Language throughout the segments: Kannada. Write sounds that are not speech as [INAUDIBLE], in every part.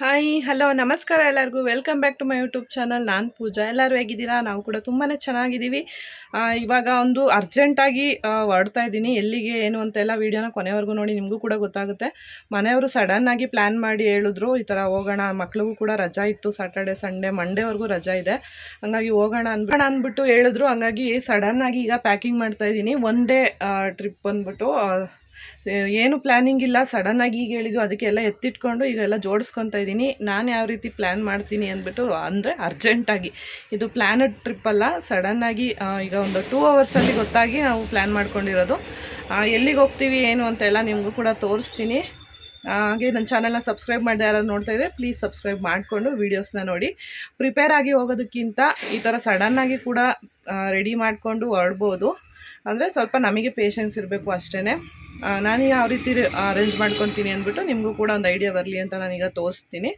ಹಾಯ್ ಹಲೋ ನಮಸ್ಕಾರ ಎಲ್ಲರಿಗೂ. Welcome back to my YouTube channel ನಾನು ಪೂಜಾ. ಎಲ್ಲರೂ ಹೇಗಿದ್ದೀರಾ? ನಾವು ಕೂಡ ತುಂಬಾ ಚೆನ್ನಾಗಿದ್ದೀವಿ. ಇವಾಗ ಒಂದು ಅರ್ಜೆಂಟಾಗಿ ಹೊರಡ್ತಾ ಇದ್ದೀನಿ. ಎಲ್ಲಿಗೆ, ಏನು ಅಂತೆಲ್ಲ ವೀಡಿಯೋನ ಕೊನೆವರೆಗೂ ನೋಡಿ ನಿಮಗೂ ಕೂಡ ಗೊತ್ತಾಗುತ್ತೆ. ಮನೆಯವರು ಸಡನ್ನಾಗಿ ಪ್ಲ್ಯಾನ್ ಮಾಡಿ ಹೇಳಿದ್ರು, ಈ ಥರ ಹೋಗೋಣ ಮಕ್ಳಿಗೂ ಕೂಡ ರಜಾ ಇತ್ತು. ಸಾಟರ್ಡೆ ಸಂಡೇ ಮಂಡೇವರೆಗೂ ರಜಾ ಇದೆ. ಹಂಗಾಗಿ ಹೋಗೋಣ ಅನ್ಬಿಟ್ಟು ಅಂದ್ಬಿಟ್ಟು ಹೇಳಿದ್ರು. ಹಂಗಾಗಿ ಸಡನ್ನಾಗಿ ಈಗ ಪ್ಯಾಕಿಂಗ್ ಮಾಡ್ತಾ ಇದ್ದೀನಿ. ಒನ್ ಡೇ ಟ್ರಿಪ್ ಬಂದ್ಬಿಟ್ಟು ಏನು ಪ್ಲ್ಯಾನಿಂಗ್ ಇಲ್ಲ. ಸಡನ್ನಾಗಿ ಈಗ ಹೇಳಿದ್ದು ಅದಕ್ಕೆಲ್ಲ ಎತ್ತಿಟ್ಕೊಂಡು ಈಗ ಎಲ್ಲ ಜೋಡಿಸ್ಕೊತಾ ಇದ್ದೀನಿ. ನಾನು ಯಾವ ರೀತಿ ಪ್ಲ್ಯಾನ್ ಮಾಡ್ತೀನಿ ಅಂದ್ಬಿಟ್ಟು ಅಂದರೆ ಅರ್ಜೆಂಟಾಗಿ ಇದು ಪ್ಲ್ಯಾನಡ್ ಟ್ರಿಪ್ ಅಲ್ಲ. ಸಡನ್ನಾಗಿ ಈಗ ಒಂದು ಟೂ ಅವರ್ಸಲ್ಲಿ ಗೊತ್ತಾಗಿ ನಾವು ಪ್ಲ್ಯಾನ್ ಮಾಡ್ಕೊಂಡಿರೋದು. ಎಲ್ಲಿಗೆ ಹೋಗ್ತೀವಿ, ಏನು ಅಂತೆಲ್ಲ ನಿಮಗೂ ಕೂಡ ತೋರಿಸ್ತೀನಿ. ಹಾಗೆ ನನ್ನ ಚಾನಲ್ನ ಸಬ್ಸ್ಕ್ರೈಬ್ ಮಾಡಿದೆ ಯಾರು ನೋಡ್ತಾ ಇದ್ದರೆ ಪ್ಲೀಸ್ ಸಬ್ಸ್ಕ್ರೈಬ್ ಮಾಡಿಕೊಂಡು ವೀಡಿಯೋಸ್ನ ನೋಡಿ. ಪ್ರಿಪೇರ್ ಆಗಿ ಹೋಗೋದಕ್ಕಿಂತ ಈ ಥರ ಸಡನ್ನಾಗಿ ಕೂಡ ರೆಡಿ ಮಾಡಿಕೊಂಡು ಹೊರಡ್ಬೋದು. ಅಂದರೆ ಸ್ವಲ್ಪ ನಮಗೆ ಪೇಷನ್ಸ್ ಇರಬೇಕು ಅಷ್ಟೇ ನಾನು ಯಾವ ರೀತಿ ಅರೇಂಜ್ ಮಾಡ್ಕೊತೀನಿ ಅಂದ್ಬಿಟ್ಟು ನಿಮಗೂ ಕೂಡ ಒಂದು ಐಡಿಯಾ ಬರಲಿ ಅಂತ ನಾನೀಗ ತೋರಿಸ್ತೀನಿ.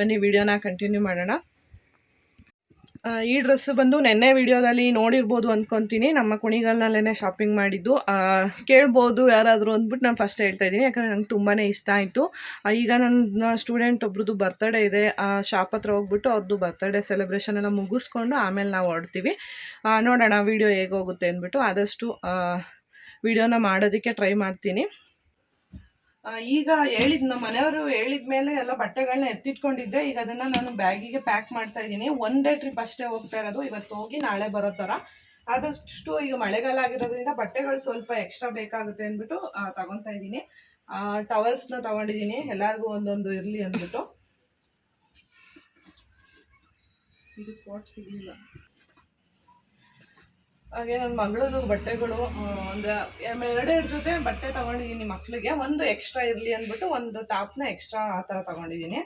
ಬನ್ನಿ ವಿಡಿಯೋನ ಕಂಟಿನ್ಯೂ ಮಾಡೋಣ. ಈ ಡ್ರೆಸ್ ಬಂದು ನೆನ್ನೆ ವಿಡಿಯೋದಲ್ಲಿ ನೋಡಿರ್ಬೋದು ಅಂದ್ಕೊತೀನಿ ನಮ್ಮ ಕುಣಿಗಲ್ನಲ್ಲೇ ಶಾಪಿಂಗ್ ಮಾಡಿದ್ದು. ಕೇಳ್ಬೋದು ಯಾರಾದರೂ ಅಂದ್ಬಿಟ್ಟು ನಾನು ಫಸ್ಟ್ ಹೇಳ್ತಾ ಇದ್ದೀನಿ. ಯಾಕಂದರೆ ನಂಗೆ ತುಂಬಾ ಇಷ್ಟ ಆಯಿತು. ಈಗ ನನ್ನ ಸ್ಟೂಡೆಂಟ್ ಒಬ್ರದ್ದು ಬರ್ತಡೇ ಇದೆ. ಆ ಶಾಪ್ ಹತ್ರ ಹೋಗ್ಬಿಟ್ಟು ಅವ್ರದ್ದು ಬರ್ತಡೇ ಸೆಲೆಬ್ರೇಷನ್ ಎಲ್ಲ ಮುಗಿಸ್ಕೊಂಡು ಆಮೇಲೆ ನಾವು ಹೊಡ್ತೀವಿ ನೋಡೋಣ ವಿಡಿಯೋ ಹೇಗೆ ಹೋಗುತ್ತೆ ಅಂದ್ಬಿಟ್ಟು. ಆದಷ್ಟು ವಿಡಿಯೋನ ಮಾಡೋದಕ್ಕೆ ಟ್ರೈ ಮಾಡ್ತೀನಿ. ಈಗ ಹೇಳಿದ್ ನಮ್ಮ ಮನೆಯವರು ಹೇಳಿದ ಮೇಲೆ ಎಲ್ಲ ಬಟ್ಟೆಗಳನ್ನ ಎತ್ತಿಟ್ಕೊಂಡಿದ್ದೆ. ಈಗ ಅದನ್ನು ನಾನು ಬ್ಯಾಗಿಗೆ ಪ್ಯಾಕ್ ಮಾಡ್ತಾ ಇದ್ದೀನಿ. ಒನ್ ಡೇ ಟ್ರಿಪ್ ಅಷ್ಟೇ ಹೋಗ್ತಾ ಇರೋದು. ಇವತ್ತು ಹೋಗಿ ನಾಳೆ ಬರೋ ಥರ ಆದಷ್ಟು ಈಗ ಮಳೆಗಾಲ ಆಗಿರೋದ್ರಿಂದ ಬಟ್ಟೆಗಳು ಸ್ವಲ್ಪ ಎಕ್ಸ್ಟ್ರಾ ಬೇಕಾಗುತ್ತೆ ಅಂದ್ಬಿಟ್ಟು ತಗೊತಾ ಇದ್ದೀನಿ. ಟವಲ್ಸ್ನ ತಗೊಂಡಿದ್ದೀನಿ. ಎಲ್ಲರಿಗೂ ಒಂದೊಂದು ಇರಲಿ ಅಂದ್ಬಿಟ್ಟು. ಇದು ಪಾಟ್ ಸಿಗಲಿಲ್ಲ. ಹಾಗೆ ನನ್ನ ಮಗಳದು ಬಟ್ಟೆಗಳು ಒಂದು ಎರಡೆರಡು ಜೊತೆ ಬಟ್ಟೆ ತಗೊಂಡಿದ್ದೀನಿ ಮಕ್ಕಳಿಗೆ ಒಂದು ಎಕ್ಸ್ಟ್ರಾ ಇರಲಿ ಅಂದ್ಬಿಟ್ಟು ಒಂದು ಟಾಪ್ನ ಎಕ್ಸ್ಟ್ರಾ ಆ ಥರ ತಗೊಂಡಿದ್ದೀನಿ.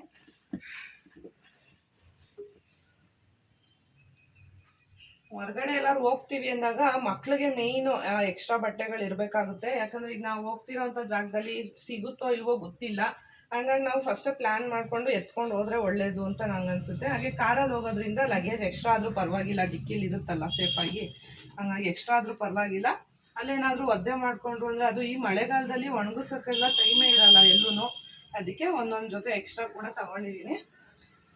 ಹೊರಗಡೆ ಎಲ್ಲರೂ ಹೋಗ್ತೀವಿ ಅಂದಾಗ ಮಕ್ಕಳಿಗೆ ಮೇಯ್ನು ಎಕ್ಸ್ಟ್ರಾ ಬಟ್ಟೆಗಳು ಇರಬೇಕಾಗುತ್ತೆ ಯಾಕಂದ್ರೆ ಈಗ ನಾವು ಹೋಗ್ತಿರೋಂಥ ಜಾಗದಲ್ಲಿ ಸಿಗುತ್ತೋ ಇಲ್ವೋ ಗೊತ್ತಿಲ್ಲ. ಹಂಗಾಗಿ ನಾವು ಫಸ್ಟ್ ಪ್ಲ್ಯಾನ್ ಮಾಡಿಕೊಂಡು ಎತ್ಕೊಂಡು ಹೋದ್ರೆ ಒಳ್ಳೇದು ಅಂತ ನಂಗೆ ಅನ್ಸುತ್ತೆ. ಹಾಗೆ ಕಾರಲ್ಲಿ ಹೋಗೋದ್ರಿಂದ ಲಗೇಜ್ ಎಕ್ಸ್ಟ್ರಾ ಆದರೂ ಪರವಾಗಿಲ್ಲ, ಡಿಕ್ಕಿಲಿ ಇರುತ್ತಲ್ಲ ಸೇಫಾಗಿ ಹಂಗಾಗಿ ಎಕ್ಸ್ಟ್ರಾ ಆದರೂ ಪರವಾಗಿಲ್ಲ. ಅಲ್ಲೇನಾದರೂ ಒದ್ದೆ ಮಾಡಿಕೊಂಡ್ರು ಅಂದರೆ ಅದು ಈ ಮಳೆಗಾಲದಲ್ಲಿ ಒಣಗಿಸೋಕ್ಕೆಲ್ಲ ಟೈಮೇ ಇರಲ್ಲ ಎಲ್ಲೂ ಅದಕ್ಕೆ ಒಂದೊಂದು ಜೊತೆ ಎಕ್ಸ್ಟ್ರಾ ಕೂಡ ತಗೊಂಡಿದ್ದೀನಿ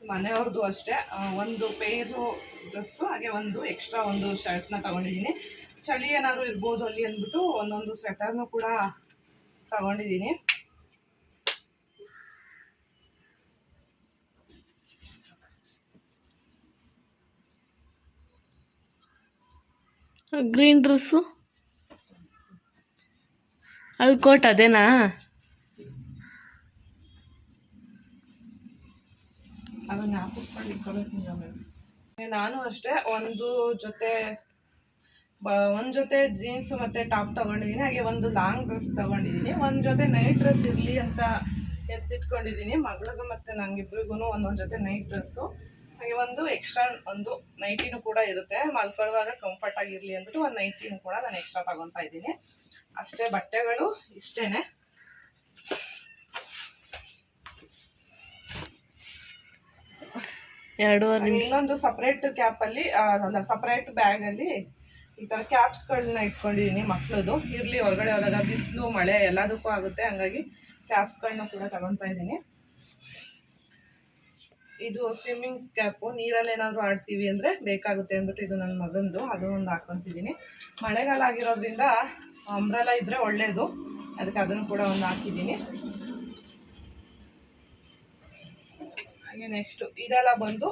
ಮನೆಯವ್ರದ್ದು ಅಷ್ಟೇ. ಒಂದು ಪೇರು ಡ್ರೆಸ್ಸು ಹಾಗೆ ಒಂದು ಎಕ್ಸ್ಟ್ರಾ ಒಂದು ಶರ್ಟ್ನ ತಗೊಂಡಿದ್ದೀನಿ ಚಳಿ ಏನಾದರೂ ಇರ್ಬೋದು ಅಲ್ಲಿ ಅಂದ್ಬಿಟ್ಟು ಒಂದೊಂದು ಸ್ವೆಟರ್ನು ಕೂಡ ತಗೊಂಡಿದ್ದೀನಿ ಗ್ರೀನ್ ಡ್ರೆಸ್ಸು ಅದು ಕೋಟ್ ಅದೇನಾ. ನಾನು ಅಷ್ಟೇ ಒಂದು ಜೊತೆ ಒಂದ್ ಜೊತೆ ಜೀನ್ಸ್ ಮತ್ತೆ ಟಾಪ್ ತಗೊಂಡಿದ್ದೀನಿ ಹಾಗೆ ಒಂದು ಲಾಂಗ್ ಡ್ರೆಸ್ ತಗೊಂಡಿದ್ದೀನಿ ಒಂದು ಜೊತೆ ನೈಟ್ ಡ್ರೆಸ್ ಇರಲಿ ಅಂತ ಎತ್ತಿಟ್ಕೊಂಡಿದ್ದೀನಿ ಮಗಳಿಗೂ ಮತ್ತೆ ನಂಗಿಬ್ರಿಗೂ ಒಂದೊಂದು ಜೊತೆ ನೈಟ್ ಡ್ರೆಸ್ಸು ಹಾಗೆ ಒಂದು ಎಕ್ಸ್ಟ್ರಾ ಒಂದು ನೈಟಿನೂ ಕೂಡ ಇರುತ್ತೆ. ಮಲ್ಕೊಳ್ಳುವಾಗ ಕಂಫರ್ಟ್ ಆಗಿರಲಿ ಅಂದ್ಬಿಟ್ಟು ಒಂದು ನೈಟಿನೂ ಕೂಡ ನಾನು ಎಕ್ಸ್ಟ್ರಾ ತಗೊತಾ ಇದ್ದೀನಿ. ಅಷ್ಟೇ ಬಟ್ಟೆಗಳು ಹಾಗೆ ಇನ್ನೊಂದು ಸಪ್ರೇಟ್ ಕ್ಯಾಪಲ್ಲಿ ಅಲ್ಲ ಸಪ್ರೇಟ್ ಬ್ಯಾಗಲ್ಲಿ ಈ ಥರ ಕ್ಯಾಪ್ಸ್ಗಳನ್ನ ಇಟ್ಕೊಂಡಿದ್ದೀನಿ ಮಕ್ಳದು. ಇರಲಿ ಹೊರಗಡೆ ಹೋದಾಗ ಬಿಸಿಲು ಮಳೆ ಎಲ್ಲದಕ್ಕೂ ಆಗುತ್ತೆ. ಹಂಗಾಗಿ ಕ್ಯಾಪ್ಸ್ಗಳನ್ನ ಕೂಡ ತಗೊತಾ ಇದ್ದೀನಿ. ಇದು ಸ್ವಿಮ್ಮಿಂಗ್ ಕ್ಯಾಪು ನೀರಲ್ಲಿ ಏನಾದರೂ ಆಡ್ತೀವಿ ಅಂದರೆ ಬೇಕಾಗುತ್ತೆ ಅಂದ್ಬಿಟ್ಟು ಇದು ನನ್ನ ಮಗಂದು ಅದು ಒಂದು ಹಾಕ್ಕೊತಿದ್ದೀನಿ ಮಳೆಗಾಲ ಆಗಿರೋದ್ರಿಂದ ಅಂಬ್ರೆಲ ಇದ್ದರೆ ಒಳ್ಳೆಯದು ಅದಕ್ಕೆ ಅದನ್ನು ಕೂಡ ಒಂದು ಹಾಕಿದ್ದೀನಿ ಹಾಗೆ ನೆಕ್ಸ್ಟ್ ಇದೆಲ್ಲ ಬಂದು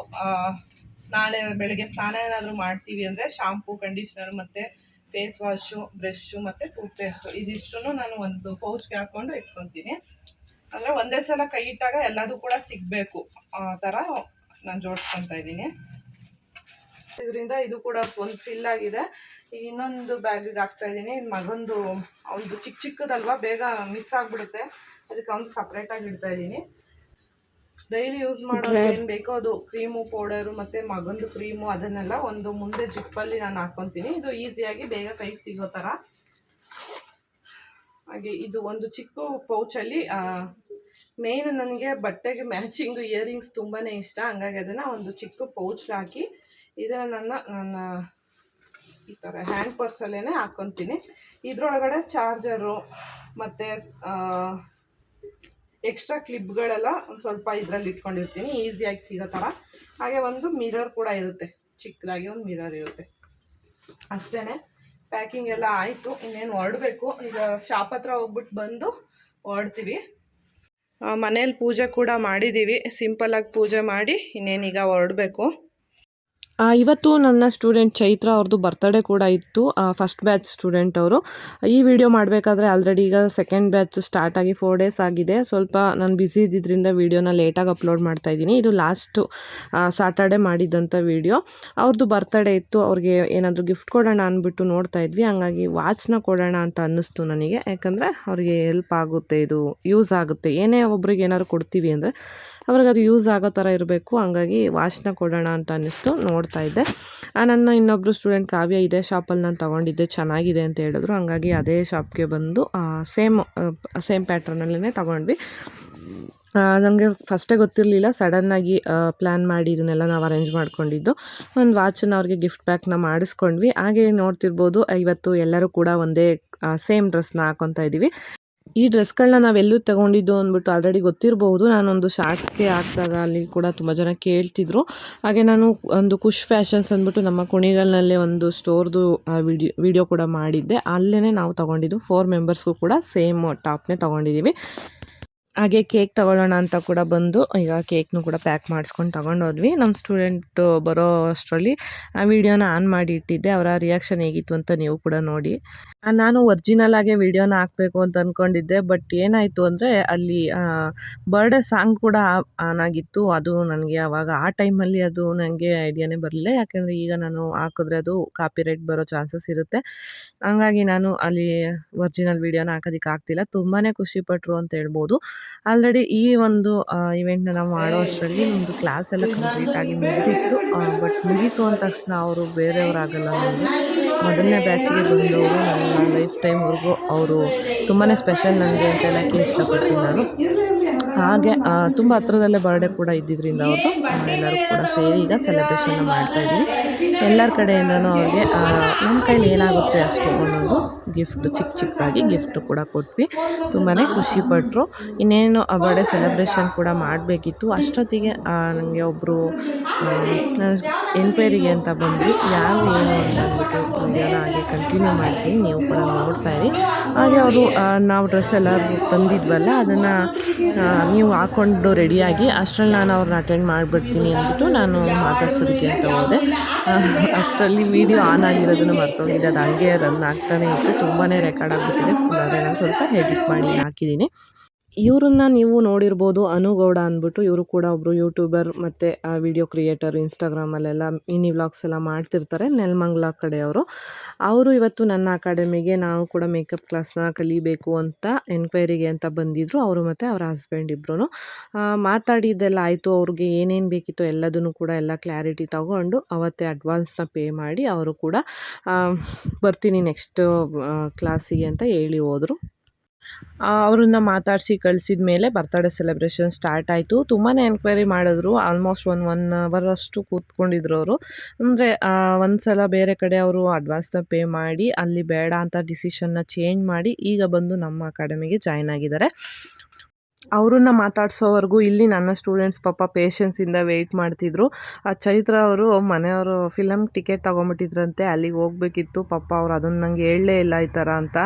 ನಾಳೆ ಬೆಳಗ್ಗೆ ಸ್ನಾನ ಏನಾದರೂ ಮಾಡ್ತೀವಿ ಅಂದರೆ ಶಾಂಪೂ ಕಂಡೀಷ್ನರ್ ಮತ್ತು ಫೇಸ್ ವಾಶು ಬ್ರಷ್ಷು ಮತ್ತು ಟೂತ್ ಪೇಸ್ಟು ಇದಿಷ್ಟು ನಾನು ಒಂದು ಪೌಚ್ಗೆ ಹಾಕ್ಕೊಂಡು ಇಟ್ಕೊತೀನಿ. ಅಂದರೆ ಒಂದೇ ಸಲ ಕೈ ಇಟ್ಟಾಗ ಎಲ್ಲದೂ ಕೂಡ ಸಿಗಬೇಕು. ಆ ಥರ ನಾನು ಜೋಡಿಸ್ಕೊತಾ ಇದ್ದೀನಿ. ಇದರಿಂದ ಇದು ಕೂಡ ಒಂದು ಫಿಲ್ ಆಗಿದೆ. ಈಗ ಇನ್ನೊಂದು ಬ್ಯಾಗಿಗೆ ಹಾಕ್ತಾ ಇದ್ದೀನಿ. ಮಗಂದು ಅವನದು ಚಿಕ್ಕ ಚಿಕ್ಕದಲ್ವಾ ಬೇಗ ಮಿಸ್ ಆಗಿಬಿಡುತ್ತೆ. ಅದಕ್ಕೆ ಅವ್ನು ಸಪ್ರೇಟಾಗಿ ಇಡ್ತಾ ಇದ್ದೀನಿ. ಡೈಲಿ ಯೂಸ್ ಮಾಡೋದು ಏನು ಬೇಕೋ ಅದು ಕ್ರೀಮು ಪೌಡರು ಮತ್ತು ಮಗಂದು ಕ್ರೀಮು ಅದನ್ನೆಲ್ಲ ಒಂದು ಮುಂದೆ ಜಿಪ್ಪಲ್ಲಿ ನಾನು ಹಾಕ್ಕೊತೀನಿ ಇದು ಈಸಿಯಾಗಿ ಬೇಗ ಕೈಗೆ ಸಿಗೋ ಥರ ಹಾಗೆ ಇದು ಒಂದು ಚಿಕ್ಕ ಪೌಚಲ್ಲಿ ಮೇನ್ ನನಗೆ ಬಟ್ಟೆಗೆ ಮ್ಯಾಚಿಂಗ್ ಇಯರಿಂಗ್ಸ್ ತುಂಬಾ ಇಷ್ಟ. ಹಂಗಾಗಿ ಅದನ್ನು ಒಂದು ಚಿಕ್ಕ ಪೌಚ್ ಹಾಕಿ ಇದನ್ನು ನನ್ನ ನನ್ನ ಈ ಥರ ಹ್ಯಾಂಡ್ ಪರ್ಸಲ್ಲೇ ಹಾಕ್ಕೊತೀನಿ ಇದರೊಳಗಡೆ ಚಾರ್ಜರು ಮತ್ತು ಎಕ್ಸ್ಟ್ರಾ ಕ್ಲಿಪ್ಗಳೆಲ್ಲ ಒಂದು ಸ್ವಲ್ಪ ಇದರಲ್ಲಿ ಇಟ್ಕೊಂಡಿರ್ತೀನಿ. ಈಸಿಯಾಗಿ ಸಿಗೋ ಥರ ಹಾಗೆ ಒಂದು ಮಿರರ್ ಕೂಡ ಇರುತ್ತೆ. ಚಿಕ್ಕದಾಗಿ ಒಂದು ಮಿರರ್ ಇರುತ್ತೆ. ಅಷ್ಟೇ ಪ್ಯಾಕಿಂಗ್ ಎಲ್ಲ ಆಯಿತು. ಇನ್ನೇನು ಹೊರಡಬೇಕು. ಈಗ ಶಾಪ್ ಹತ್ರ ಹೋಗ್ಬಿಟ್ಟು ಬಂದು ಹೊರಡ್ತೀವಿ. ಮನೇಲಿ ಪೂಜೆ ಕೂಡ ಮಾಡಿದ್ದೀವಿ ಸಿಂಪಲ್ಲಾಗಿ ಪೂಜೆ ಮಾಡಿ ಇನ್ನೇನೀಗ ಹೊರಡಬೇಕು. ಇವತ್ತು ನನ್ನ ಸ್ಟೂಡೆಂಟ್ ಚೈತ್ರ ಅವ್ರದ್ದು ಬರ್ತ್ಡೇ ಕೂಡ ಇತ್ತು. ಫಸ್ಟ್ ಬ್ಯಾಚ್ ಸ್ಟೂಡೆಂಟ್ ಅವರು. ಈ ವಿಡಿಯೋ ಮಾಡಬೇಕಾದ್ರೆ ಆಲ್ರೆಡಿ ಈಗ ಸೆಕೆಂಡ್ ಬ್ಯಾಚ್ ಸ್ಟಾರ್ಟ್ ಆಗಿ ಫೋರ್ ಡೇಸ್ ಆಗಿದೆ. ಸ್ವಲ್ಪ ನಾನು ಬ್ಯುಸಿ ಇದ್ದಿದ್ದರಿಂದ ವೀಡಿಯೋನ ಲೇಟಾಗಿ ಅಪ್ಲೋಡ್ ಮಾಡ್ತಾ ಇದ್ದೀನಿ. ಇದು ಲಾಸ್ಟು ಸಾಟರ್ಡೆ ಮಾಡಿದ್ದಂಥ ವೀಡಿಯೋ ಅವ್ರದ್ದು ಬರ್ತ್ಡೇ ಇತ್ತು. ಅವ್ರಿಗೆ ಏನಾದರೂ ಗಿಫ್ಟ್ ಕೊಡೋಣ ಅಂದ್ಬಿಟ್ಟು ನೋಡ್ತಾ ಇದ್ವಿ. ಹಂಗಾಗಿ ವಾಚ್ನ ಕೊಡೋಣ ಅಂತ ಅನ್ನಿಸ್ತು ನನಗೆ. ಯಾಕಂದರೆ ಅವ್ರಿಗೆ ಹೆಲ್ಪ್ ಆಗುತ್ತೆ, ಇದು ಯೂಸ್ ಆಗುತ್ತೆ. ಏನೇ ಒಬ್ರಿಗೆ ಏನಾದ್ರು ಕೊಡ್ತೀವಿ ಅಂದರೆ ಅವ್ರಿಗೆ ಅದು ಯೂಸ್ ಆಗೋ ಥರ ಇರಬೇಕು. ಹಂಗಾಗಿ ವಾಚ್ನ ಕೊಡೋಣ ಅಂತ ಅನ್ನಿಸ್ತು. ನೋಡ್ತಾ ಇದ್ದೆ. ನನ್ನ ಇನ್ನೊಬ್ಬರು ಸ್ಟೂಡೆಂಟ್ ಕಾವ್ಯ ಇದೇ ಶಾಪಲ್ಲಿ ನಾನು ತೊಗೊಂಡಿದ್ದೆ. ಚೆನ್ನಾಗಿದೆ ಅಂತ ಹೇಳಿದ್ರು. ಹಂಗಾಗಿ ಅದೇ ಶಾಪ್ಗೆ ಬಂದು ಸೇಮ್ ಸೇಮ್ ಪ್ಯಾಟ್ರನಲ್ಲೇ ತೊಗೊಂಡ್ವಿ. ನನಗೆ ಫಸ್ಟೇ ಗೊತ್ತಿರಲಿಲ್ಲ. ಸಡನ್ನಾಗಿ ಪ್ಲ್ಯಾನ್ ಮಾಡಿ ಇದನ್ನೆಲ್ಲ ನಾವು ಅರೇಂಜ್ ಮಾಡ್ಕೊಂಡಿದ್ದು. ಒಂದು ವಾಚನ್ನ ಅವ್ರಿಗೆ ಗಿಫ್ಟ್ ಪ್ಯಾಕ್ನ ಮಾಡಿಸ್ಕೊಂಡ್ವಿ. ಹಾಗೆ ನೋಡ್ತಿರ್ಬೋದು ಇವತ್ತು ಎಲ್ಲರೂ ಕೂಡ ಒಂದೇ ಸೇಮ್ ಡ್ರೆಸ್ನ ಹಾಕೊತಾ ಇದ್ದೀವಿ ಈ ಡ್ರೆಸ್ಗಳನ್ನ ನಾವೆಲ್ಲೂ ತಗೊಂಡಿದ್ದು ಅಂದ್ಬಿಟ್ಟು ಆಲ್ರೆಡಿ ಗೊತ್ತಿರಬಹುದು. ನಾನೊಂದು ಶಾರ್ಟ್ಸ್ಗೆ ಹಾಕಿದಾಗ ಅಲ್ಲಿ ಕೂಡ ತುಂಬ ಜನ ಕೇಳ್ತಿದ್ರು. ಹಾಗೆ ನಾನು ಒಂದು ಖುಷ್ ಫ್ಯಾಷನ್ಸ್ ಅಂದ್ಬಿಟ್ಟು ನಮ್ಮ ಕುಣಿಗಲ್ನಲ್ಲೇ ಒಂದು ಸ್ಟೋರ್ದು ವಿಡಿಯೋ ವಿಡಿಯೋ ಕೂಡ ಮಾಡಿದ್ದೆ. ಅಲ್ಲೇ ನಾವು ತಗೊಂಡಿದ್ದು ಫೋರ್ ಮೆಂಬರ್ಸ್ಗೂ ಕೂಡ ಸೇಮ್ ಟಾಪ್ನೇ ತೊಗೊಂಡಿದ್ದೀವಿ. ಹಾಗೆ ಕೇಕ್ ತಗೊಳ್ಳೋಣ ಅಂತ ಕೂಡ ಬಂದು, ಈಗ ಕೇಕ್ನು ಕೂಡ ಪ್ಯಾಕ್ ಮಾಡಿಸ್ಕೊಂಡು ತಗೊಂಡೋದ್ವಿ. ನಮ್ಮ ಸ್ಟೂಡೆಂಟ್ ಬರೋ ಅಷ್ಟರಲ್ಲಿ ಆ ವಿಡಿಯೋನ ಆನ್ ಮಾಡಿ ಇಟ್ಟಿದ್ದೆ. ಅವರ ರಿಯಾಕ್ಷನ್ ಹೇಗಿತ್ತು ಅಂತ ನೀವು ಕೂಡ ನೋಡಿ. ನಾನು ಒರಿಜಿನಲ್ ಆಗಿ ವಿಡಿಯೋನ ಹಾಕಬೇಕು ಅಂತ ಅಂದ್ಕೊಂಡಿದ್ದೆ ಬಟ್ ಏನಾಯಿತು ಅಂದರೆ, ಅಲ್ಲಿ ಬರ್ಡೇ ಸಾಂಗ್ ಕೂಡ ಆನ್ ಆಗಿತ್ತು. ಅದು ನನಗೆ ಆವಾಗ ಆ ಟೈಮಲ್ಲಿ ಅದು ನನಗೆ ಐಡಿಯಾನೇ ಬರಲಿಲ್ಲ. ಯಾಕೆಂದರೆ ಈಗ ನಾನು ಹಾಕಿದ್ರೆ ಅದು ಕಾಪಿರೈಟ್ ಬರೋ ಚಾನ್ಸಸ್ ಇರುತ್ತೆ. ಹಂಗಾಗಿ ನಾನು ಅಲ್ಲಿ ಒರಿಜಿನಲ್ ವಿಡಿಯೋನ ಹಾಕೋದಕ್ಕೆ ಆಗ್ತಿಲ್ಲ. ತುಂಬಾ ಖುಷಿಪಟ್ಟರು ಅಂತ ಹೇಳ್ಬೋದು. ಆಲ್ರೆಡಿ ಈ ಒಂದು ಇವೆಂಟ್ನ ನಾವು ಮಾಡೋ ಅಷ್ಟರಲ್ಲಿ ನಮ್ಮದು ಕ್ಲಾಸ್ ಎಲ್ಲ ಕಂಪ್ಲೀಟಾಗಿ ಮುಗಿದಿತ್ತು. ಬಟ್ ಮುಗೀತು ಅಂದ ತಕ್ಷಣ ಅವರು ಬೇರೆಯವರಾಗಲ್ಲ ನಮಗೆ ಮೊದಲನೇ ಬ್ಯಾಚಿಗೆ ಬಂದವರು ನನ್ನ ಲೈಫ್ ಟೈಮ್ವರೆಗೂ ಅವರು ತುಂಬಾ ಸ್ಪೆಷಲ್ ನನಗೆ ಅಂತ ಹೇಳೋಕ್ಕೆ ಇಷ್ಟಪಡ್ತೀನಿ ನಾನು. ಹಾಗೆ ತುಂಬ ಹತ್ರದಲ್ಲೇ ಬರ್ಡೇ ಕೂಡ ಇದ್ದಿದ್ದರಿಂದ ಅವ್ರದ್ದು ಎಲ್ಲರೂ ಕೂಡ ಸೇರಿ ಈಗ ಸೆಲೆಬ್ರೇಷನ್ನ ಮಾಡ್ತಾಯಿದ್ದೀವಿ ಎಲ್ಲರ ಕಡೆಯಿಂದನೂ ಅವ್ರಿಗೆ ನಮ್ಮ ಕೈಲಿ ಏನಾಗುತ್ತೆ ಅಷ್ಟು ಒಂದೊಂದು ಗಿಫ್ಟ್ ಚಿಕ್ಕ ಚಿಕ್ಕದಾಗಿ ಗಿಫ್ಟ್ ಕೂಡ ಕೊಟ್ವಿ. ತುಂಬಾ ಖುಷಿಪಟ್ಟರು ಇನ್ನೇನು ಬರ್ಡೇ ಸೆಲೆಬ್ರೇಷನ್ ಕೂಡ ಮಾಡಬೇಕಿತ್ತು. ಅಷ್ಟೊತ್ತಿಗೆ ನನಗೆ ಒಬ್ಬರು ಎನ್ಕ್ವೈರಿಗೆ ಅಂತ ಬಂದ್ವಿ. ಯಾರು ಏನು ಅಂತ ಅಂದ್ಬಿಟ್ಟು ವಿಡಿಯೋನ ಹಾಗೆ ಕಂಟಿನ್ಯೂ ಮಾಡ್ತೀನಿ. ನೀವು ಕೂಡ ನೋಡ್ತಾ ಇರಿ. ಹಾಗೆ ಅವರು ನಾವು ಡ್ರೆಸ್ ಎಲ್ಲ ತಂದಿದ್ವಲ್ಲ, ಅದನ್ನು ನೀವು ಹಾಕ್ಕೊಂಡು ರೆಡಿಯಾಗಿ ಅಷ್ಟರಲ್ಲಿ ನಾನು ಅವ್ರನ್ನ ಅಟೆಂಡ್ ಮಾಡಿಬಿಡ್ತೀನಿ ಅಂದ್ಬಿಟ್ಟು ನಾನು ಮಾತಾಡ್ಸೋದಕ್ಕೆ ಅಂತ ಹೋದೆ. ಅಷ್ಟರಲ್ಲಿ ವೀಡಿಯೋ ಆನ್ ಆಗಿರೋದನ್ನು ಮರ್ತೋಗಿದೆ. ಅದು ಹಂಗೆ ರನ್ ಆಗ್ತಾನೆ ಇತ್ತು. ತುಂಬಾ ರೆಕಾರ್ಡ್ ಆಗಿಬಿಟ್ಟಿದೆ. ಫುಲ್ ನಾನು ಸ್ವಲ್ಪ ಎಡಿಟ್ ಮಾಡಿ ಹಾಕಿದ್ದೀನಿ. ಇವ್ರನ್ನ ನೀವು ನೋಡಿರ್ಬೋದು ಅನುಗೌಡ ಅಂದ್ಬಿಟ್ಟು ಇವರು ಕೂಡ ಒಬ್ಬರು ಯೂಟ್ಯೂಬರ್ ಮತ್ತು ವಿಡಿಯೋ ಕ್ರಿಯೇಟರ್ ಇನ್ಸ್ಟಾಗ್ರಾಮಲ್ಲೆಲ್ಲ ಮಿನಿ ವ್ಲಾಗ್ಸ್ ಎಲ್ಲ ಮಾಡ್ತಿರ್ತಾರೆ, ನೆಲಮಂಗ್ಲ ಕಡೆಯವರು. ಅವರು ಇವತ್ತು ನನ್ನ ಅಕಾಡೆಮಿಗೆ ನಾವು ಕೂಡ ಮೇಕಪ್ ಕ್ಲಾಸ್ನ ಕಲಿಬೇಕು ಅಂತ ಎನ್ಕ್ವೈರಿಗೆ ಅಂತ ಬಂದಿದ್ದರು ಅವರು ಮತ್ತು ಅವರ ಹಸ್ಬೆಂಡ್ ಇಬ್ಬರು ಮಾತಾಡಿದ್ದೆಲ್ಲ ಆಯಿತು. ಅವ್ರಿಗೆ ಏನೇನು ಬೇಕಿತ್ತು ಎಲ್ಲದನ್ನು ಕೂಡ ಎಲ್ಲ ಕ್ಲಾರಿಟಿ ತಗೊಂಡು ಅವತ್ತೇ ಅಡ್ವಾನ್ಸ್ನ ಪೇ ಮಾಡಿ ಅವರು ಕೂಡ ಬರ್ತೀನಿ ನೆಕ್ಸ್ಟ್ ಕ್ಲಾಸಿಗೆ ಅಂತ ಹೇಳಿ ಹೋದರು. ಅವ್ರನ್ನ ಮಾತಾಡಿಸಿ ಕಳಿಸಿದ ಮೇಲೆ ಬರ್ತಡೇ ಸೆಲೆಬ್ರೇಷನ್ ಸ್ಟಾರ್ಟ್ ಆಯಿತು. ತುಂಬಾ ಎನ್ಕ್ವೈರಿ ಮಾಡಿದ್ರು. ಆಲ್ಮೋಸ್ಟ್ ಒನ್ ಒನ್ ಅವರ್ ಅಷ್ಟು ಕೂತ್ಕೊಂಡಿದ್ರು ಅವರು. ಅಂದರೆ ಒಂದು ಸಲ ಬೇರೆ ಕಡೆ ಅವರು ಅಡ್ವಾನ್ಸ್ನ ಪೇ ಮಾಡಿ, ಅಲ್ಲಿ ಬೇಡ ಅಂತ ಡಿಸಿಷನ್ನ ಚೇಂಜ್ ಮಾಡಿ, ಈಗ ಬಂದು ನಮ್ಮ ಅಕಾಡೆಮಿಗೆ ಜಾಯ್ನ್ ಆಗಿದ್ದಾರೆ. ಅವ್ರನ್ನ ಮಾತಾಡ್ಸೋವರೆಗೂ ಇಲ್ಲಿ ನನ್ನ ಸ್ಟೂಡೆಂಟ್ಸ್ ಪಾಪ ಪೇಷನ್ಸಿಂದ ವೆಯ್ಟ್ ಮಾಡ್ತಿದ್ರು. ಆ ಚೈತ್ರ ಅವರು ಮನೆಯವರು ಫಿಲಮ್ ಟಿಕೆಟ್ ತೊಗೊಂಬಿಟ್ಟಿದ್ರಂತೆ, ಅಲ್ಲಿಗೆ ಹೋಗ್ಬೇಕಿತ್ತು. ಪಾಪ ಅವ್ರು ಅದನ್ನು ನಂಗೆ ಹೇಳಲೇ ಇಲ್ಲ ಈ ಥರ ಅಂತ.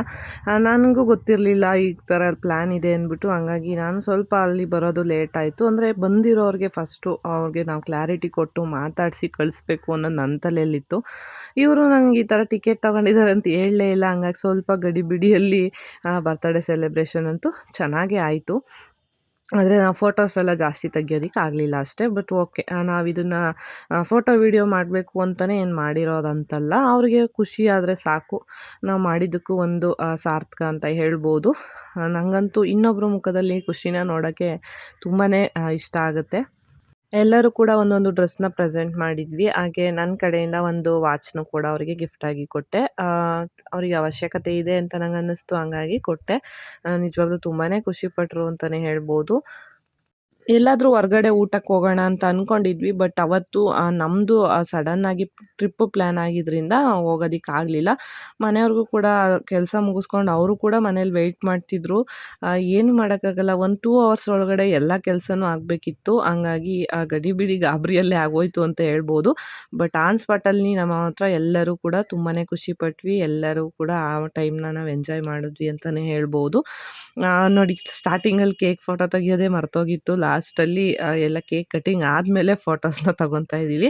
ನನಗೂ ಗೊತ್ತಿರಲಿಲ್ಲ ಈ ಥರ ಪ್ಲ್ಯಾನ್ ಇದೆ ಅಂದ್ಬಿಟ್ಟು. ಹಂಗಾಗಿ ನಾನು ಸ್ವಲ್ಪ ಅಲ್ಲಿ ಬರೋದು ಲೇಟ್ ಆಯಿತು. ಅಂದರೆ ಬಂದಿರೋರಿಗೆ ಫಸ್ಟು ಅವ್ರಿಗೆ ನಾವು ಕ್ಲಾರಿಟಿ ಕೊಟ್ಟು ಮಾತಾಡಿಸಿ ಕಳಿಸ್ಬೇಕು ಅನ್ನೋದು ನನ್ನ ತಲೆಯಲ್ಲಿತ್ತು. ಇವರು ನಂಗೆ ಈ ಥರ ಟಿಕೆಟ್ ತೊಗೊಂಡಿದ್ದಾರೆ ಅಂತ ಹೇಳಲೇ ಇಲ್ಲ. ಹಂಗಾಗಿ ಸ್ವಲ್ಪ ಗಡಿಬಿಡಿಯಲ್ಲಿ ಬರ್ತಡೇ ಸೆಲೆಬ್ರೇಷನ್ ಅಂತೂ ಚೆನ್ನಾಗೇ ಆಯಿತು. ಆದರೆ ನಾವು ಫೋಟೋಸ್ ಎಲ್ಲ ಜಾಸ್ತಿ ತೆಗಿಯೋದಕ್ಕೆ ಆಗಲಿಲ್ಲ ಅಷ್ಟೇ. ಬಟ್ ಓಕೆ ನಾವು ಇದನ್ನು ಫೋಟೋ ವೀಡಿಯೋ ಮಾಡಬೇಕು ಅಂತಲೇ ಏನು ಮಾಡಿರೋದಂತಲ್ಲ, ಅವರಿಗೆ ಖುಷಿ ಆದರೆ ಸಾಕು. ನಾವು ಮಾಡಿದ್ದಕ್ಕೂ ಒಂದು ಸಾರ್ಥಕ ಅಂತ ಹೇಳ್ಬೋದು. ನನಗಂತೂ ಇನ್ನೊಬ್ಬರ ಮುಖದಲ್ಲಿ ಖುಷಿನ ನೋಡೋಕ್ಕೆ ತುಂಬಾ ಇಷ್ಟ ಆಗುತ್ತೆ. ಎಲ್ಲರೂ ಕೂಡ ಒಂದೊಂದು ಡ್ರೆಸ್ನ ಪ್ರೆಸೆಂಟ್ ಮಾಡಿದ್ವಿ. ಹಾಗೆ ನನ್ನ ಕಡೆಯಿಂದ ಒಂದು ವಾಚ್ನು ಕೂಡ ಅವರಿಗೆ ಗಿಫ್ಟಾಗಿ ಕೊಟ್ಟೆ. ಅವರಿಗೆ ಅವಶ್ಯಕತೆ ಇದೆ ಅಂತ ನಂಗೆ ಅನ್ನಿಸ್ತು ಹಂಗಾಗಿ ಕೊಟ್ಟೆ. ನಿಜವಾಗ್ಲೂ ತುಂಬಾ ಖುಷಿಪಟ್ಟರು ಅಂತಲೇ ಹೇಳ್ಬೋದು. ಎಲ್ಲಾದರೂ ಹೊರ್ಗಡೆ ಊಟಕ್ಕೆ ಹೋಗೋಣ ಅಂತ ಅಂದ್ಕೊಂಡಿದ್ವಿ ಬಟ್ ಅವತ್ತು ನಮ್ಮದು ಸಡನ್ನಾಗಿ ಟ್ರಿಪ್ ಪ್ಲ್ಯಾನ್ ಆಗಿದ್ದರಿಂದ ಹೋಗೋದಿಕ್ಕೆ ಆಗಲಿಲ್ಲ. ಮನೆಯವ್ರಿಗೂ ಕೂಡ ಕೆಲಸ ಮುಗಿಸ್ಕೊಂಡು ಅವರು ಕೂಡ ಮನೇಲಿ ವೆಯ್ಟ್ ಮಾಡ್ತಿದ್ರು. ಏನು ಮಾಡೋಕ್ಕಾಗಲ್ಲ, ಒಂದು ಟೂ ಅವರ್ಸ್ ಒಳಗಡೆ ಎಲ್ಲ ಕೆಲಸನೂ ಆಗಬೇಕಿತ್ತು. ಹಂಗಾಗಿ, ಆ, ಗಡಿಬಿಡಿ ಗಾಬರಿಯಲ್ಲೇ ಆಗೋಯ್ತು ಅಂತ ಹೇಳ್ಬೋದು. ಬಟ್ ಆನ್ ಸ್ಪಾಟಲ್ಲಿ ನಮ್ಮ ಹತ್ರ ಎಲ್ಲರೂ ಕೂಡ ತುಂಬಾ ಖುಷಿಪಟ್ವಿ ಎಲ್ಲರೂ ಕೂಡ ಆ ಟೈಮ್ನ ನಾವು ಎಂಜಾಯ್ ಮಾಡಿದ್ವಿ ಅಂತಲೇ ಹೇಳ್ಬೋದು. ನೋಡಿ ಸ್ಟಾರ್ಟಿಂಗಲ್ಲಿ ಕೇಕ್ ಫೋಟೋ ತೆಗಿಯೋದೇ ಮರ್ತೋಗಿತ್ತು. ಲಾಸ್ಟಲ್ಲಿ ಎಲ್ಲ ಕೇಕ್ ಕಟಿಂಗ್ ಆದಮೇಲೆ ಫೋಟೋಸ್ನ [LAUGHS] ತಗೊತಾ ಇದ್ದೀವಿ.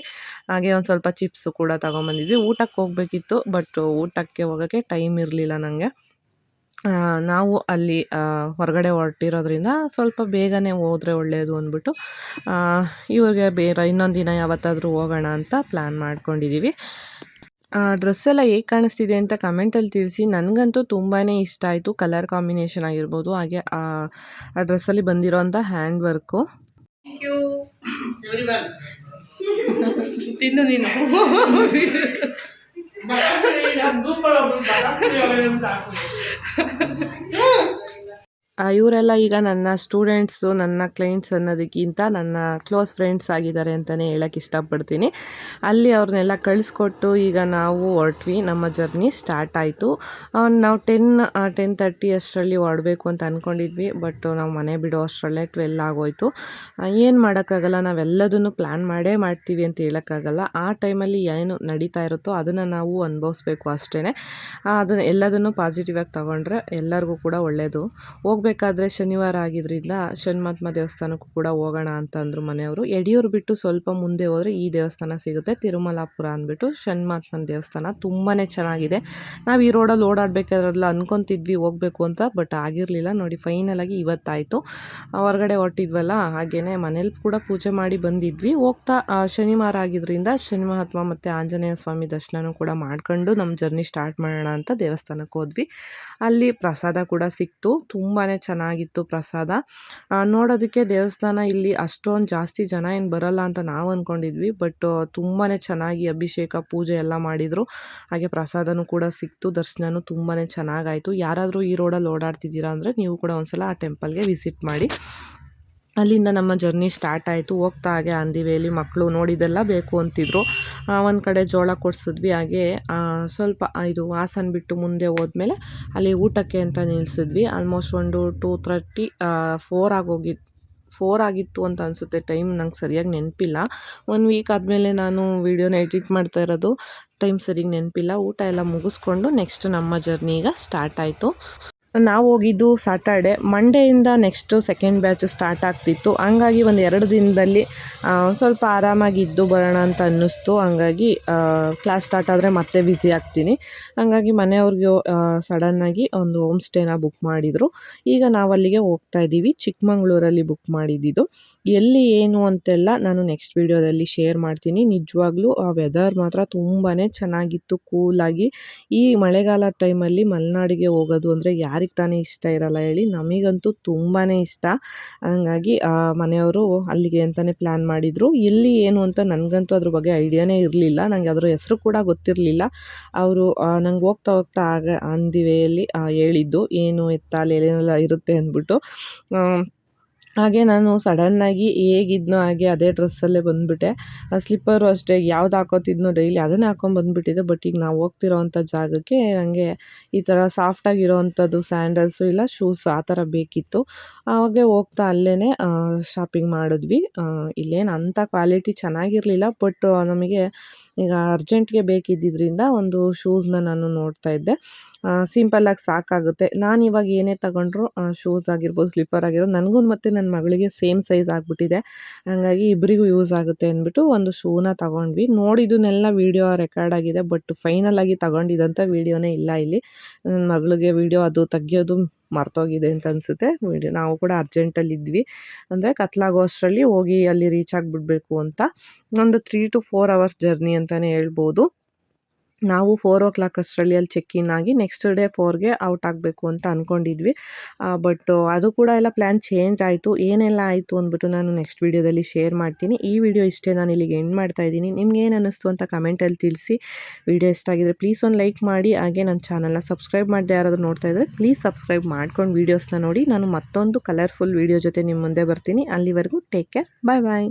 ಹಾಗೆ ಒಂದು ಸ್ವಲ್ಪ ಚಿಪ್ಸು ಕೂಡ ತಗೊಂಬಂದಿದ್ವಿ. ಊಟಕ್ಕೆ ಹೋಗಬೇಕಿತ್ತು, ಬಟ್ ಊಟಕ್ಕೆ ಹೋಗೋಕ್ಕೆ ಟೈಮ್ ಇರಲಿಲ್ಲ ನನಗೆ ನಾವು ಅಲ್ಲಿ ಹೊರಗಡೆ ಹೊರಟಿರೋದ್ರಿಂದ ಸ್ವಲ್ಪ ಬೇಗನೆ ಹೋದರೆ ಒಳ್ಳೆಯದು ಅಂದ್ಬಿಟ್ಟು ಇವ್ರಿಗೆ ಬೇರೆ ಇನ್ನೊಂದು ದಿನ ಯಾವತ್ತಾದರೂ ಹೋಗೋಣ ಅಂತ ಪ್ಲ್ಯಾನ್ ಮಾಡ್ಕೊಂಡಿದ್ದೀವಿ ಡ್ರೆಸ್ ಎಲ್ಲ ಹೇಗೆ ಕಾಣಿಸ್ತಿದೆ ಅಂತ ಕಮೆಂಟಲ್ಲಿ ತಿಳಿಸಿ. ನನಗಂತೂ ತುಂಬಾ ಇಷ್ಟ ಆಯಿತು. ಕಲರ್ ಕಾಂಬಿನೇಷನ್ ಆಗಿರ್ಬೋದು. ಹಾಗೆ ಆ ಡ್ರೆಸ್ಸಲ್ಲಿ ಬಂದಿರೋಂಥ ಹ್ಯಾಂಡ್ ವರ್ಕು ತಿನ್ನು ನೀನು. [LAUGHS] ಇವರೆಲ್ಲ ಈಗ ನನ್ನ ಸ್ಟೂಡೆಂಟ್ಸು ನನ್ನ ಕ್ಲೈಂಟ್ಸ್ ಅನ್ನೋದಕ್ಕಿಂತ ನನ್ನ ಕ್ಲೋಸ್ ಫ್ರೆಂಡ್ಸ್ ಆಗಿದ್ದಾರೆ ಅಂತಲೇ ಹೇಳಕ್ಕೆ ಇಷ್ಟಪಡ್ತೀನಿ. ಅಲ್ಲಿ ಅವ್ರನ್ನೆಲ್ಲ ಕಳಿಸ್ಕೊಟ್ಟು ಈಗ ನಾವು ಹೊರಟ್ವಿ. ನಮ್ಮ ಜರ್ನಿ ಸ್ಟಾರ್ಟ್ ಆಯಿತು. ನಾವು ಟೆನ್ ಟೆನ್ ತರ್ಟಿ ಅಷ್ಟರಲ್ಲಿ ಹೊರಡಬೇಕು ಅಂತ ಅಂದ್ಕೊಂಡಿದ್ವಿ ಬಟ್ ನಾವು ಮನೆ ಬಿಡೋ ಅಷ್ಟರಲ್ಲೇ ಟ್ವೆಲ್ ಆಗೋಯ್ತು. ಏನು ಮಾಡೋಕ್ಕಾಗಲ್ಲ. ನಾವೆಲ್ಲದನ್ನು ಪ್ಲ್ಯಾನ್ ಮಾಡೇ ಮಾಡ್ತೀವಿ ಅಂತ ಹೇಳೋಕ್ಕಾಗಲ್ಲ. ಆ ಟೈಮಲ್ಲಿ ಏನು ನಡೀತಾ ಇರುತ್ತೋ ಅದನ್ನು ನಾವು ಅನುಭವಿಸ್ಬೇಕು ಅಷ್ಟೇ ಅದನ್ನು ಎಲ್ಲದನ್ನು ಪಾಸಿಟಿವ್ ಆಗಿ ತೊಗೊಂಡ್ರೆ ಎಲ್ಲರಿಗೂ ಕೂಡ ಒಳ್ಳೆಯದು ಹೋಗ್ಬೇಕಾದ್ರೆ ಶನಿವಾರ ಆಗಿದ್ದರಿಂದ ಷಣ್ಮಾತ್ಮ ದೇವಸ್ಥಾನಕ್ಕೂ ಕೂಡ ಹೋಗೋಣ ಅಂತ ಅಂದರು ಮನೆಯವರು. ಯಡಿಯೂರು ಬಿಟ್ಟು ಸ್ವಲ್ಪ ಮುಂದೆ ಹೋದರೆ ಈ ದೇವಸ್ಥಾನ ಸಿಗುತ್ತೆ. ತಿರುಮಲಾಪುರ ಅಂದ್ಬಿಟ್ಟು ಷಣ್ಮಾತ್ಮನ ದೇವಸ್ಥಾನ ತುಂಬಾ ಚೆನ್ನಾಗಿದೆ. ನಾವು ಈ ರೋಡಲ್ಲಿ ಓಡಾಡಬೇಕಾದ್ರೆಲ್ಲ ಅಂದ್ಕೊತಿದ್ವಿ ಹೋಗಬೇಕು ಅಂತ, ಬಟ್ ಆಗಿರಲಿಲ್ಲ. ನೋಡಿ ಫೈನಲ್ ಆಗಿ ಇವತ್ತಾಯಿತು ಹೊರಗಡೆ ಹೊರಟಿದ್ವಲ್ಲ ಹಾಗೆಯೇ ಮನೇಲಿ ಕೂಡ ಪೂಜೆ ಮಾಡಿ ಬಂದಿದ್ವಿ. ಹೋಗ್ತಾ ಶನಿವಾರ ಆಗಿದ್ದರಿಂದ ಶನಿ ಮಹಾತ್ಮ ಮತ್ತು ಆಂಜನೇಯ ಸ್ವಾಮಿ ದರ್ಶನನೂ ಕೂಡ ಮಾಡ್ಕೊಂಡು ನಮ್ಮ ಜರ್ನಿ ಸ್ಟಾರ್ಟ್ ಮಾಡೋಣ ಅಂತ ದೇವಸ್ಥಾನಕ್ಕೆ ಹೋದ್ವಿ. ಅಲ್ಲಿ ಪ್ರಸಾದ ಕೂಡ ಸಿಕ್ತು. ತುಂಬಾ ಚೆನ್ನಾಗಿತ್ತು ಪ್ರಸಾದ. ನೋಡೋದಕ್ಕೆ ದೇವಸ್ಥಾನ ಇಲ್ಲಿ ಅಷ್ಟೊಂದು ಜಾಸ್ತಿ ಜನ ಏನು ಬರಲ್ಲ ಅಂತ ನಾವು ಅಂದ್ಕೊಂಡಿದ್ವಿ ಬಟ್ ತುಂಬಾ ಚೆನ್ನಾಗಿ ಅಭಿಷೇಕ, ಪೂಜೆ ಎಲ್ಲ ಮಾಡಿದರು. ಹಾಗೆ ಪ್ರಸಾದನೂ ಕೂಡ ಸಿಕ್ತು ದರ್ಶನವೂ ತುಂಬಾ ಚೆನ್ನಾಗಾಯಿತು ಯಾರಾದರೂ ಈ ರೋಡಲ್ಲಿ ಓಡಾಡ್ತಿದ್ದೀರಾ ಅಂದರೆ ನೀವು ಕೂಡ ಒಂದ್ಸಲ ಆ ಟೆಂಪಲ್ಗೆ ವಿಸಿಟ್ ಮಾಡಿ. ಅಲ್ಲಿಂದ ನಮ್ಮ ಜರ್ನಿ ಸ್ಟಾರ್ಟ್ ಆಯಿತು. ಹೋಗ್ತಾ ಹಾಗೆ ಆನ್ ದಿ ವೇಲಿ ಮಕ್ಕಳು ನೋಡಿದೆಲ್ಲ ಬೇಕು ಅಂತಿದ್ರು. ಒಂದು ಕಡೆ ಜೋಳ ಕೊಡಿಸಿದ್ವಿ. ಹಾಗೆ ಸ್ವಲ್ಪ ಇದು ಹಾಸನ ಬಿಟ್ಟು ಮುಂದೆ ಹೋದ್ಮೇಲೆ ಅಲ್ಲಿ ಊಟಕ್ಕೆ ಅಂತ ನಿಲ್ಲಿಸಿದ್ವಿ ಆಲ್ಮೋಸ್ಟ್ ಒಂದು ಟೂ ತರ್ಟಿ ಫೋರ್ ಆಗೋಗಿ ಫೋರ್ ಆಗಿತ್ತು ಅಂತ ಅನಿಸುತ್ತೆ. ಟೈಮ್ ನಂಗೆ ಸರಿಯಾಗಿ ನೆನಪಿಲ್ಲ. ಒನ್ ವೀಕ್ ಆದಮೇಲೆ ನಾನು ವೀಡಿಯೋನ ಎಡಿಟ್ ಮಾಡ್ತಾ ಇರೋದು. ಟೈಮ್ ಸರಿಗೆ ನೆನಪಿಲ್ಲ. ಊಟ ಎಲ್ಲ ಮುಗಿಸ್ಕೊಂಡು ನೆಕ್ಸ್ಟ್ ನಮ್ಮ ಜರ್ನಿ ಈಗ ಸ್ಟಾರ್ಟ್ ಆಯಿತು. ನಾವು ಹೋಗಿದ್ದು ಸಾಟರ್ಡೆ ಮಂಡೆಯಿಂದ ನೆಕ್ಸ್ಟು ಸೆಕೆಂಡ್ ಬ್ಯಾಚ್ ಸ್ಟಾರ್ಟ್ ಆಗ್ತಿತ್ತು. ಹಂಗಾಗಿ ಒಂದು ಎರಡು ದಿನದಲ್ಲಿ ಸ್ವಲ್ಪ ಆರಾಮಾಗಿ ಇದ್ದು ಬರೋಣ ಅಂತ ಅನ್ನಿಸ್ತು. ಹಂಗಾಗಿ ಕ್ಲಾಸ್ ಸ್ಟಾರ್ಟ್ ಆದರೆ ಮತ್ತೆ ಬ್ಯುಸಿ ಆಗ್ತೀನಿ. ಹಂಗಾಗಿ ಮನೆಯವ್ರಿಗೆ ಸಡನ್ನಾಗಿ ಒಂದು ಹೋಮ್ ಸ್ಟೇನ ಬುಕ್ ಮಾಡಿದರು. ಈಗ ನಾವು ಅಲ್ಲಿಗೆ ಹೋಗ್ತಾ ಇದ್ದೀವಿ ಚಿಕ್ಕಮಂಗ್ಳೂರಲ್ಲಿ ಬುಕ್ ಮಾಡಿದ್ದಿದ್ದು ಎಲ್ಲಿ, ಏನು ಅಂತೆಲ್ಲ ನಾನು ನೆಕ್ಸ್ಟ್ ವೀಡಿಯೋದಲ್ಲಿ ಶೇರ್ ಮಾಡ್ತೀನಿ. ನಿಜವಾಗ್ಲೂ ಆ ವೆದರ್ ಮಾತ್ರ ತುಂಬಾ ಚೆನ್ನಾಗಿತ್ತು ಕೂಲಾಗಿ ಈ ಮಳೆಗಾಲ ಟೈಮಲ್ಲಿ ಮಲೆನಾಡಿಗೆ ಹೋಗೋದು ಅಂದರೆ ಯಾರಿಗೆ ತಾನೇ ಇಷ್ಟ ಇರಲ್ಲ ಹೇಳಿ ನಮಗಂತೂ ತುಂಬಾ ಇಷ್ಟ. ಹಂಗಾಗಿ ಮನೆಯವರು ಅಲ್ಲಿಗೆ ಅಂತಲೇ ಪ್ಲ್ಯಾನ್ ಮಾಡಿದರು. ಎಲ್ಲಿ ಏನು ಅಂತ ನನಗಂತೂ ಅದ್ರ ಬಗ್ಗೆ ಐಡಿಯಾನೇ ಇರಲಿಲ್ಲ. ನನಗೆ ಅದರ ಹೆಸರು ಕೂಡ ಗೊತ್ತಿರಲಿಲ್ಲ. ಅವರು ನಂಗೆ ಹೋಗ್ತಾ ಹೋಗ್ತಾ ಆಗ ಅಂದಿವೆಯಲ್ಲಿ ಹೇಳಿದ್ದು, ಏನು ಎತ್ತ ಇರುತ್ತೆ? ಅಂದ್ಬಿಟ್ಟು ಹಾಗೆ ನಾನು ಸಡನ್ನಾಗಿ ಹೇಗಿದ್ನೋ ಹಾಗೆ ಅದೇ ಡ್ರೆಸ್ಸಲ್ಲೇ ಬಂದುಬಿಟ್ಟೆ. ಸ್ಲಿಪ್ಪರು ಅಷ್ಟೇ, ಯಾವ್ದು ಹಾಕೋತಿದ್ನೋ ಡೈಲಿ ಅದನ್ನೇ ಹಾಕೊಂಬಂದ್ಬಿಟ್ಟಿದ್ದೆ ಬಟ್ ಈಗ ನಾವು ಹೋಗ್ತಿರೋವಂಥ ಜಾಗಕ್ಕೆ ನನಗೆ ಈ ಥರ ಸಾಫ್ಟಾಗಿರೋವಂಥದ್ದು ಸ್ಯಾಂಡಲ್ಸು ಇಲ್ಲ ಶೂಸ್ ಆ ಥರ ಬೇಕಿತ್ತು. ಆವಾಗಲೇ ಹೋಗ್ತಾ ಅಲ್ಲೇ ಶಾಪಿಂಗ್ ಮಾಡಿದ್ವಿ. ಇಲ್ಲೇನು ಅಂಥ ಕ್ವಾಲಿಟಿ ಚೆನ್ನಾಗಿರಲಿಲ್ಲ. ಬಟ್ ನಮಗೆ ಈಗ ಅರ್ಜೆಂಟ್ಗೆ ಬೇಕಿದ್ದಿದ್ದರಿಂದ ಒಂದು ಶೂಸ್ನ ನಾನು ನೋಡ್ತಾ ಇದ್ದೆ. ಸಿಂಪಲ್ಲಾಗಿ ಸಾಕಾಗುತ್ತೆ. ನಾನು ಇವಾಗ ಏನೇ ತಗೊಂಡ್ರು ಶೂಸ್ ಆಗಿರ್ಬೋದು, ಸ್ಲಿಪ್ಪರ್ ಆಗಿರ್ಬೋದು ನನಗೂ ಮತ್ತು ನನ್ನ ಮಗಳಿಗೆ ಸೇಮ್ ಸೈಜ್ ಆಗಿಬಿಟ್ಟಿದೆ. ಹಾಗಾಗಿ ಇಬ್ಬರಿಗೂ ಯೂಸ್ ಆಗುತ್ತೆ ಅಂದ್ಬಿಟ್ಟು ಒಂದು ಶೂನ ತಗೊಂಡ್ವಿ. ನೋಡಿದ್ದನ್ನೆಲ್ಲ ವೀಡಿಯೋ ರೆಕಾರ್ಡ್ ಆಗಿದೆ, ಬಟ್ ಫೈನಲ್ ಆಗಿ ತಗೊಂಡಿದ್ದಂಥ ವೀಡಿಯೋನೇ ಇಲ್ಲ ಇಲ್ಲಿ. ನನ್ನ ಮಗಳಿಗೆ ವೀಡಿಯೋ ಅದು ತೆಗಿಯೋದು ಮರ್ತೋಗಿದೆ ಅಂತ ಅನಿಸುತ್ತೆ. ನಾವು ಕೂಡ ಅರ್ಜೆಂಟಲ್ಲಿ ಇದ್ವಿ ಅಂದರೆ ಕತ್ಲಾಗೋ ಅಷ್ಟರಲ್ಲಿ ಹೋಗಿ ಅಲ್ಲಿ ರೀಚ್ ಆಗಿಬಿಡ್ಬೇಕು ಅಂತ ಒಂದು three to four hours journey ಅಂತಲೇ ಹೇಳ್ಬೋದು. ನಾವು ಫೋರ್ ಓ ಕ್ಲಾಕ್ ಅಷ್ಟರಲ್ಲಿ ಅಲ್ಲಿ ಚೆಕ್ ಇನ್ ಆಗಿ ನೆಕ್ಸ್ಟ್ ಡೇ ಫೋರ್ಗೆ ಔಟ್ ಆಗಬೇಕು ಅಂತ ಅಂದ್ಕೊಂಡಿದ್ವಿ ಬಟ್ ಅದು ಕೂಡ ಎಲ್ಲ ಪ್ಲ್ಯಾನ್ ಚೇಂಜ್ ಆಯಿತು. ಏನೆಲ್ಲ ಆಯಿತು ಅಂದ್ಬಿಟ್ಟು ನಾನು ನೆಕ್ಸ್ಟ್ ವೀಡಿಯೋದಲ್ಲಿ ಶೇರ್ ಮಾಡ್ತೀನಿ. ಈ ವಿಡಿಯೋ ಇಷ್ಟೇ ನಾನು ಇಲ್ಲಿಗೆ ಎಂಡ್ ಮಾಡ್ತಾ ಇದ್ದೀನಿ. ನಿಮ್ಗೆ ಏನು ಅನ್ನಿಸ್ತು ಅಂತ ಕಮೆಂಟಲ್ಲಿ ತಿಳಿಸಿ. ವಿಡಿಯೋ ಇಷ್ಟ ಆಗಿದ್ರೆ ಪ್ಲೀಸ್ ಒಂದು ಲೈಕ್ ಮಾಡಿ. ಹಾಗೆ ನನ್ನ ಚಾನಲ್ನ ಸಬ್ಸ್ಕ್ರೈಬ್ ಮಾಡದೆ ಯಾರಾದರೂ ನೋಡ್ತಾ ಇದ್ದರೆ ಪ್ಲೀಸ್ ಸಬ್ಸ್ಕ್ರೈಬ್ ಮಾಡ್ಕೊಂಡು ವೀಡಿಯೋಸ್ನ ನೋಡಿ. ನಾನು ಮತ್ತೊಂದು ಕಲರ್ಫುಲ್ ವೀಡಿಯೋ ಜೊತೆ ನಿಮ್ಮ ಮುಂದೆ ಬರ್ತೀನಿ. ಅಲ್ಲಿವರೆಗೂ ಟೇಕ್ ಕೇರ್ ಬಾಯ್ ಬಾಯ್